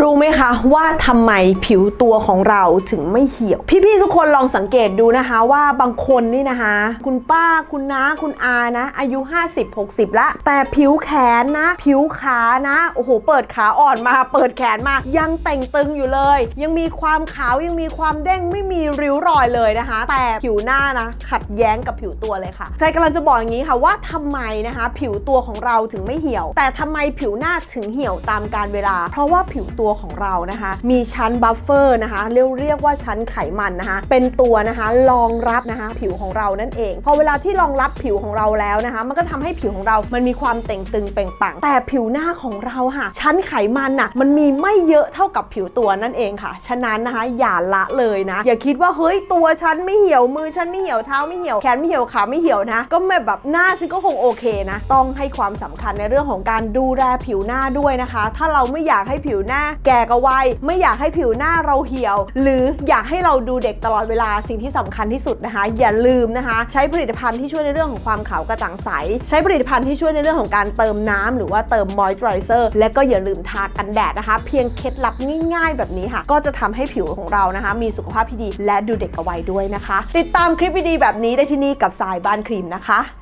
รู้ไหมคะว่าทำไมผิวตัวของเราถึงไม่เหี่ยว พี่ๆทุกคนลองสังเกตดูนะคะว่าบางคนนี่นะคะ คุณป้าคุณน้าคุณอานะ อายุ 50-60 ละ แต่ผิวแขนนะ ผิวขานะโอ้โหเปิดขาอ่อนมา เปิดแขนมายังแต่งตึงอยู่เลย ยังมีความขาวยังมีความเด้งไม่มีริ้วรอยเลยนะคะ แต่ผิวหน้านะขัดแย้งกับผิวตัวเลยค่ะใครกำลังจะบอกอย่างนี้ค่ะว่าทำไมนะคะ ผิวตัวของเราถึงไม่เหี่ยว แต่ทำไมผิวหน้าถึงเหี่ยวตามการเวลา เพราะว่าผิวตัวของเรานะคะ มีชั้นบัฟเฟอร์นะคะเรียกเรียกว่าชั้นไขมันนะคะ เป็นตัวนะคะรองรับนะคะ ผิวของเรานั่นเอง พอเวลาที่รองรับผิวของเราแล้วนะคะ มันก็ทำให้ผิวของเรา มันมีความเต่งตึงเป่งปัง แต่ผิวหน้าของเราค่ะ ชั้นไขมันน่ะ มันมีไม่เยอะเท่ากับผิวตัวนั่นเองค่ะ ฉะนั้นนะคะ อย่าละเลยนะ อย่าคิดว่าเฮ้ยตัวฉันไม่เหี่ยวมือฉันไม่เหี่ยวเท้าไม่เหี่ยวแขนไม่เหี่ยวขาไม่เหี่ยวนะ ก็แบบแบบหน้าฉันก็คงโอเคนะ ต้องให้ความสำคัญในเรื่องของการดูแลผิวหน้าด้วยนะคะ ถ้าเราไม่อยากให้ผิวหน้าแก่กระวัยไม่อยากให้ผิวหน้าเราเหี่ยว หรืออยากให้เราดูเด็กตลอดเวลาสิ่งที่สำคัญที่สุดนะคะ อย่าลืมนะคะ ใช้ผลิตภัณฑ์ที่ช่วยในเรื่องของความขาวกระจ่างใส ใช้ผลิตภัณฑ์ที่ช่วยในเรื่องของการเติมน้ำหรือว่าเติมมอยส์เจอร์เซอร์และก็อย่าลืมทากันแดดนะคะ เพียงเคล็ดลับง่าย ๆ แบบนี้ค่ะ ก็จะทำให้ผิวของเรานะคะ มีสุขภาพที่ดี และดูเด็กกว่าวัยด้วยนะคะ ติดตามคลิปวิดีแบบนี้ได้ที่นี่กับสายบ้านครีมนะคะ